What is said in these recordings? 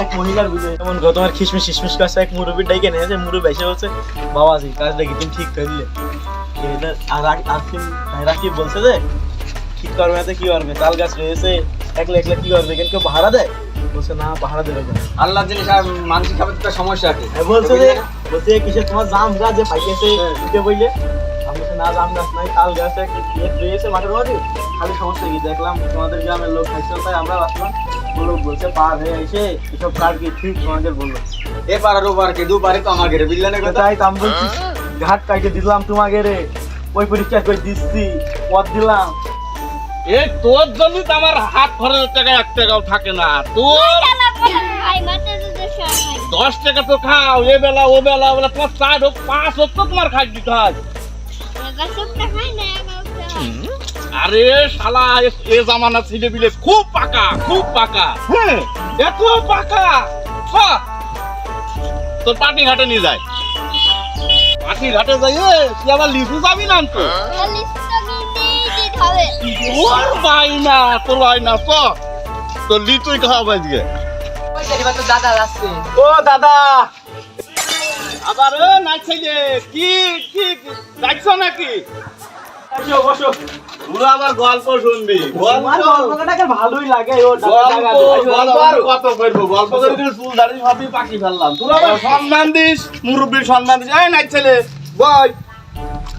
এক বুঝেছে যেমন খিসমিস খিসমিস কাছে এক ডাইকে মুরব্বী বলছে, বাবা জি কাজটা কি ঠিক করলে? আর বলছে যে ঠিক করবে কি করবে? তাল গাছ রয়েছে একলা একলা কি করবে? কেন কেউ পাহারা দেয়? বলছে না পাহারা দেবে আল্লাহ জিনিস আর মানসিক খাবার তো সমস্যা কি এ বলছে যে বলছে কিসে তোমার জাম গাছ যে পাইতেছে? উঠে বইলে আমি না জাম গাছ নাই তাল গাছ রয়েছে মাঠের মধ্যে। খালি সমস্যা কি? দেখলাম তোমাদের গ্রামের লোক তাই আমরা আসলাম। লোক বলছে পার হয়ে এসে এসব কাজ কি ঠিক? তোমাদের বলল। এ পাড়ার তো আমার ঘরে বিল্লানে তাই তো আমি বলছি ঘাট কাইটে দিলাম তোমাকে রে ওই পরীক্ষা করে দিচ্ছি পথ দিলাম। এই তোর জন্য তো আমার হাত খরচের টাকা এক টাকাও থাকে না। তোর দশ টাকা তো খাও এ বেলা ও বেলা বেলা তোমার চার হোক পাঁচ হোক তো তোমার খাই দিতে হয়। আরে শালা এ- জামানা ছেলে বিলে খুব পাকা খুব পাকা। হ্যাঁ। এত পাকা। তোর পাটি ঘাটে নিয়ে যায়। পাটি ঘাটে যাই এ, তুই আবার লিচু যাবি না তো নিয়ে দিতে হবে তোর ভাই না তোর ভাই না তো তোর লিচুই খাওয়াবো আজকে। ও দাদা। আবার ও নাই ছেলে কি কি ডাকছো নাকি? বসো বসো। আবার গল্প শুনবি। গল্পটাকে ভালোই লাগে ও গল্প আর কত করব? গল্প করে চুল সবই ফেললাম। তোর আবার সম্মান দিস মুরব্বীর সম্মান দিস। এই নাই ছেলে বই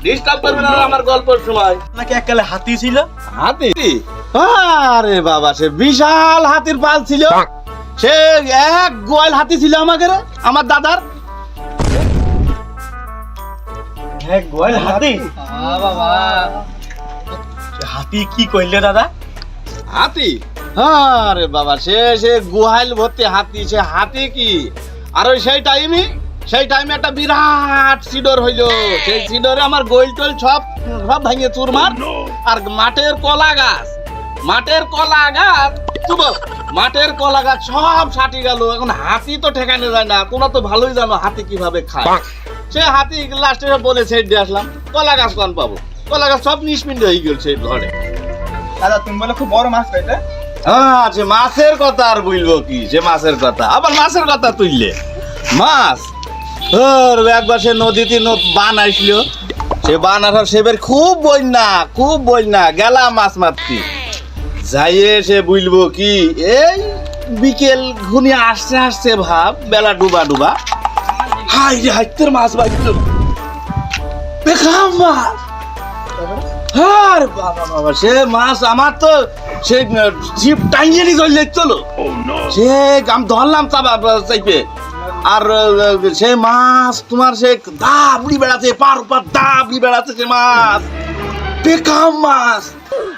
ডিস্টার্ব করবি না আমার গল্পের সময়। নাকি এককালে হাতি ছিল? হাতি? আরে বাবা সে বিশাল হাতির পাল ছিল। সে এক গোয়াল হাতি ছিল আমাকে রে, আমার দাদার। হ্যাঁ গোয়াল হাতি? বাবা। হাতি কি কইলে দাদা? হাতি? আরে বাবা সে সে গুহাইল ভর্তি হাতি সে হাতি কি? আর ওই সেই টাইমে সেই টাইমে একটা বিরাট সিডর হইল। সেই সিডরে আমার গোল টোল সব সব ভাঙিয়ে চুরমার। আর মাঠের কলা গাছ মাঠের কলা গাছ মাঠের কলা গাছ সব সাটি গেল। এখন হাতি তো ঠেকানো যায় না। তোমরা তো ভালোই জানো হাতি কীভাবে খায়। সে হাতি লাস্টে বলে ছেড়ে দিয়ে আসলাম কলা গাছ কোন পাবো? কলা গাছ সব নিষ্পিন্ড হয়ে গেল সেই ঘরে। দাদা তুমি বলে খুব বড় মাছ পাইতে আচ্ছা মাছের কথা আর বলব কি? সে মাছের কথা। আবার মাছের কথা তুললে। মাছ ওর একবার সে নদীতে বান আসলো। সে বান আসার সেবের খুব বন্যা খুব বন্যা গেলাম মাছ মারতি। যাইয়ে সে বুঝব কি এই বিকেল ঘুনি আসতে আসতে ভাব বেলা ডুবা ডুবা হাই রে হাইতের মাছ বাইতো বেখাম মাছ। আর বাবা বাবা সে মাছ আমার তো সে জিপ টাইনিয়ে নিয়ে চলে চলো সে আমি ধরলাম চাপা চাইপে। আর সে মাছ তোমার সে দাবড়ি বেড়াচ্ছে পার পার দাবড়ি বেড়াচ্ছে সে মাছ বেকাম মাছ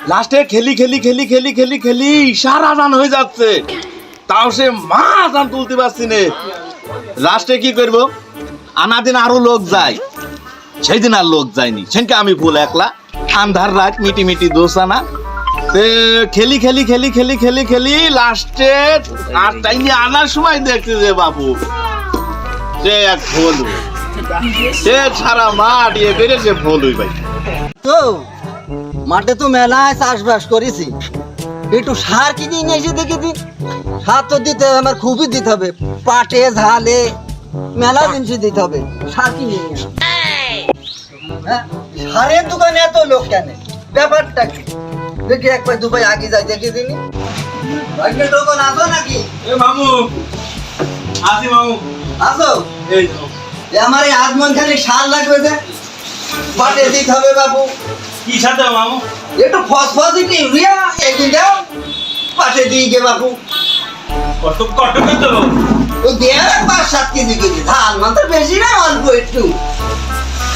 লাস্টে খেলি খেলি খেলি খেলি খেলি খেলি সারা রান হয়ে যাচ্ছে তাও সে মাছ আমি তুলতে পারছি না লাস্টে কি করব আনাদিন আরও লোক যায় সেই দিন আর লোক যায়নি সেনকে আমি ফুল একলা আন্ধার রাত মিটি মিটি দোসানা খেলি খেলি খেলি খেলি খেলি খেলি লাস্টে আর টাইমে আনার সময় দেখতে যে বাবু সে এক ভোল সে সারা মাঠ ইয়ে করে সে ভোল ভাই। তো মাঠে তো মেলায় চাষবাস করেছি। একটু সার কিনে নিয়ে এসে দেখি দি সার তো দিতে হবে আমার খুবই দিতে হবে। পাটে ঝালে মেলা জিনিস দিতে হবে। সার কিনে নিয়ে হ্যাঁ সারের দোকানে এত লোক কেন? ব্যাপারটা কি? দেখি একবার দুবাই আগে যাই দেখি দিনি। ভাগ্যে দোকান আসো নাকি? এ মামু আসি মামু। আসো। এই আমার এই আধ মন খালি সার লাগবে যে। পাটে দিতে হবে বাবু। কি সাথে মামু একটু ফসফসিক ইউরিয়া একদিন দাও। পাশে দিয়ে গে বাবু। কত কত কত ও দেড় পাঁচ সাত কেজি কেজি। ধান মাত্র বেশি না অল্প একটু।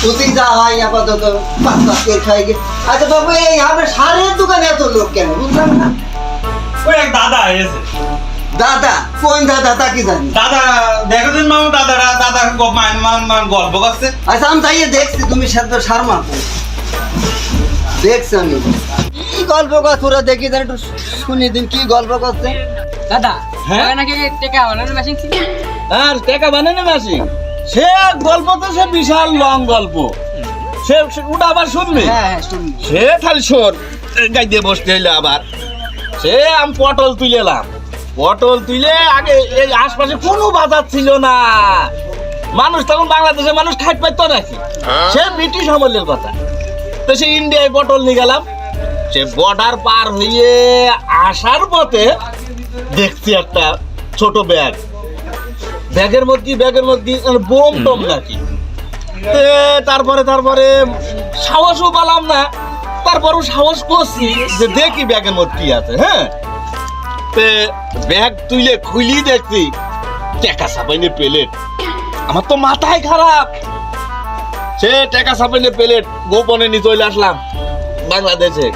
প্রতি যা হয় আপাতত। পাঁচ পাঁচ করে খাই গে। আচ্ছা বাবু এই আমার সারের দোকানে এত লোক কেন? বুঝলাম না। ওই এক দাদা এসে। দাদা কোন দাদা তা কি জানি? দাদা দেখো দিন মামু দাদারা দাদা মান মান মান গল্প করছে। আচ্ছা আমি তাইয়ে দেখছি তুমি সাথে সার দেখছি আমি। কি গল্প কর তোরা দেখি দেন একটু শুনি দিন কি গল্প করছে? দাদা হ্যাঁ? নাকি টেকা বানানোর মেশিন ছিল। আর টাকা বানানো মাসি সে গল্প তো সে বিশাল লং গল্প। সে সে ওটা আবার শুনবি? হ্যাঁ হ্যাঁ সে খালি শোন গাই দিয়ে বসতে হইলে আবার। সে আমি পটল তুলেলাম পটল তুলে আগে এই আশপাশে কোনো বাজার ছিল না। মানুষ তখন বাংলাদেশে মানুষ খাইতে পাইতো নাকি সে ব্রিটিশ আমলের কথা। তো সে ইন্ডিয়ায় পটল নিয়ে গেলাম। সে বর্ডার পার হয়ে আসার পথে দেখছি একটা ছোট ব্যাগ ব্যাগের মধ্যে ব্যাগের মধ্যে বোম টোম নাকি? তারপরে তারপরে সাহসও পালাম না। তারপরও সাহস করছি যে দেখি ব্যাগের মধ্যে কি আছে হ্যাঁ? তে ব্যাগ তুলে খুলি দেখছি টাকা সাপাইনে প্লেট। আমার তো মাথায় খারাপ। সে টাকা সাপাইনে প্লেট গোপনে নিয়ে চলে আসলাম বাংলাদেশে।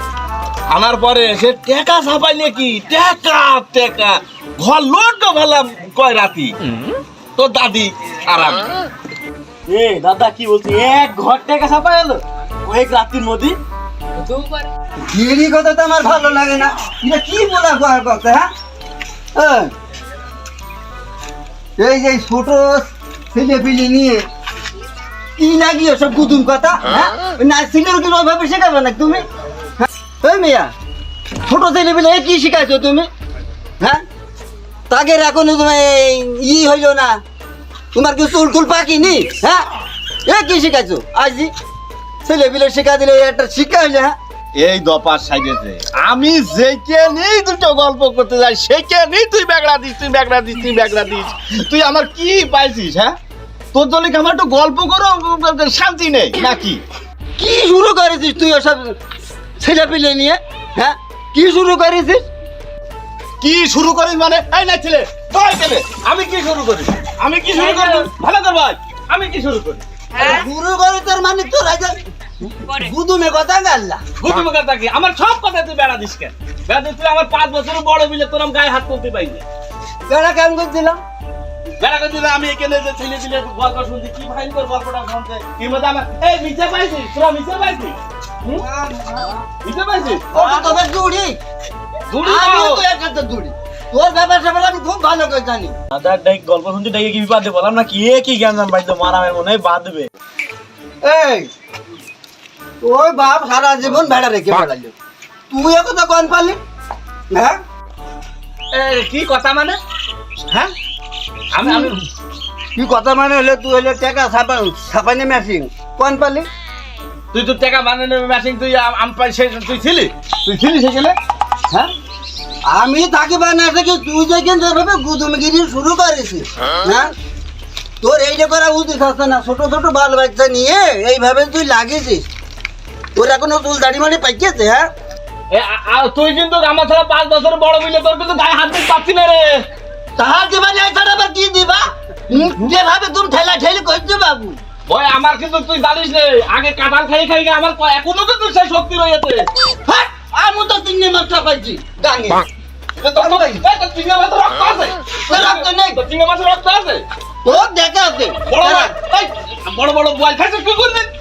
আনার পরে সে টাকা ছাপাইলে কি? টাকা টাকা। ঘর লোড ভাবলাম কয় রাতি। তো দাদি আরাম। এ, দাদা, কি বলছি? এক ঘর টাকা ছাপা এলো কয়েক রাত্রির মধ্যে গিরি কথা তো আমার ভালো লাগে না। এটা কি বলা কথা হ্যাঁ? এই, যে ছোট ছেলে পিলে নিয়ে কি লাগিয়ে সব কুতুম কথা হ্যাঁ? ওই নার্সিংয়ের কি ওইভাবে শেখাবে না তুমি? হ্যাঁ? এই মেয়া ছোট ছেলে পিলে কি শিখাইছো তুমি? হ্যাঁ? তাকে এখনও তুমি ই হইল না। তোমার কি চুল টুল পাকিনি? হ্যাঁ? এ কি শিখাইছো? আজি ছেলে পিলে শিখা দিলে একটা শিক্ষা হইলে এই দপার সাইডেতে। আমি যেকে নেই দুটো গল্প করতে যাই সেকে নেই তুই ব্যাগড়া দিস তুই ব্যাগড়া দিস তুই ব্যাগড়া দিস। তুই আমার কি পাইছিস হ্যাঁ? তোর জন্য আমার একটু গল্প করো শান্তি নেই নাকি? কি শুরু করেছিস তুই ওসব ছেলে পিলে নিয়ে হ্যাঁ? কি শুরু করেছিস? কি শুরু করিস মানে? এই না ছেলে বল ছেলে আমি কি শুরু করি? আমি কি শুরু করি ভালো করে ভাই আমি কি শুরু করি? শুরু করে তোর মানে তোর গুদুমে কথা গাল্লা গুটি মুখার থাকি আমার সব কথা তুই বেড়া দিস কেন? বেড়া দিস তুই আমার পাঁচ বছরের বড় মিলে তোর গায়ে হাত তুলতে পাইনি বেড়া কেমন করছিলাম বেড়া করে দিলে আমি এখানে যে ছেলে ছেলে গল্প শুনছি কি ভয়ঙ্কর গল্পটা শুনছে? এর মধ্যে আমার? এই মিছে পাইছিস? তোরা মিছে পাইছিস? মিছে পাইছিস। তো তোর ব্যাপার স্যাপার আমি খুব ভালো করে জানি। দাদা ডাই গল্প শুনতে ডাইকে কি বিপাদে বললাম না কি এ কি জ্ঞান জান বাইতে মারামের মনে হয় বাঁধবে। এই ওই বাপ সারা জীবন ভেড়া রেখে বেড়াইলো। তুই এ কথা কন পালি হ্যাঁ? এই, কি কথা মানে? হ্যাঁ? আমি আমি কি কথা মানে হলে তুই হলে টাকা ছাপা ছাপানি মেশিন কন পালি তুই তো টাকা বানানো মেশিন তুই আম- পাই সে তুই ছিলি? তুই ছিলি সেখানে হ্যাঁ? আমি তাকে বানাতে কি তুই যে কিন্তু এভাবে গুদুমগিরি শুরু করেছিস হ্যাঁ? তোর এইটা করা উচিত আছে না? ছোট ছোট বাল বাচ্চা নিয়ে এইভাবে তুই লাগিয়েছিস। তোর এখনও চুল দাড়ি মাড়ি পাইকেছে হ্যাঁ? তুই কিন্তু আমার ছাড়া পাঁচ বছর বড় মিলে তোর কিন্তু গায়ে হাত দিতে পারছি না রে। তাহার দিবা না এছাড়া আবার কি দিবা? যেভাবে তুমি ঠেলা ঠেলি করছ বাবু। ওই আমার কিন্তু তুই জানিস রে আগে কাঁঠাল খাই খাই আমার এখনও কিন্তু সেই শক্তি রয়েছে। আমি তো তিন মাস পাইছি গাঙে তোর তোর তোর। তোর তোর বড় বড় বড় বল কি করবি? বুয়াই তো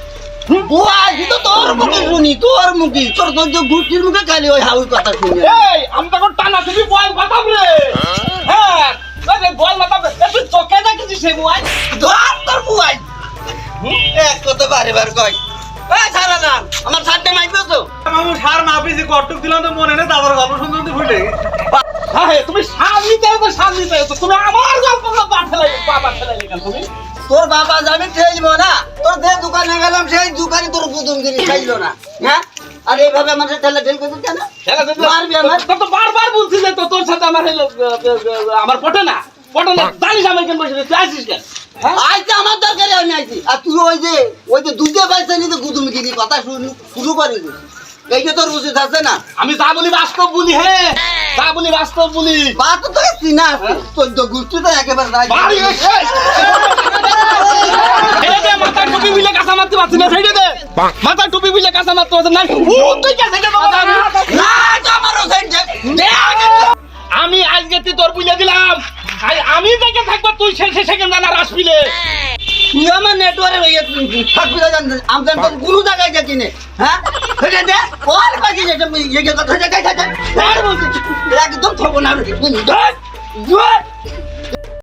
তোর মুখে শুনি তোর মুখে। তোর তোর যে গুটির মুখে খালি ওই হাউর কথা শুনি। এই আমি তখন টানা হ্যাঁ তুই চোখে সে ধর তোর বুয়াই এক বারে বার কয়। আমার সাথে মাইবে তো। আমি সার মাপিছি কটুক দিলাম তো মনে নেই দাদার গল্প শুনতে শুনতে ভুলে হ্যাঁ তুমি স্বামী তো স্বামী দেও তো তুমি আমার গল্প পা ফেলাই পা ফেলাই তুমি? তোর বাবা যাবি না তোর যে দোকানে গেলাম গুদুমগিরি খাইলো না হ্যাঁ আর এইভাবে আমাদের ঠেলা ঠেল করছিস কেন? মারবি আমার? তো তো বারবার বলছি যে তো তোর সাথে আমার হলো আমার পটে না। পটে না জানিস আমি কেন বসে তুই আসিস কেন? হ্যাঁ? আইতে আমার দরকারে আমি আইছি। আর তুই ওই যে ওই যে দুধে পাইছে নি তো গুদুমগিরি কথা শুরু শুরু করিস এইটা তোর উচিত আছে না? আমি যা বলি বাস্তব বলি হ্যাঁ যা বলি বাস্তব বলি। বা তো চিনা চোদ্দ গোষ্ঠী তো একেবারে বাড়ি মাথার টুপি বিলে কাঁচা মারতে পারছি না তুই। আমি আজকে তুই তোর বুঝে দিলাম আমি দেখে থাকব তুই শেষে সেকেন্ড জানা রাসপিলে তুই আমার নেটওয়ার্কে হয়ে থাকবি না জানতে আমি তো কোনো জায়গায় দেখি নে হ্যাঁ এটা দে ওর কাছে যেটা ইয়ে কথা জায়গায় থাকে একদম থবো না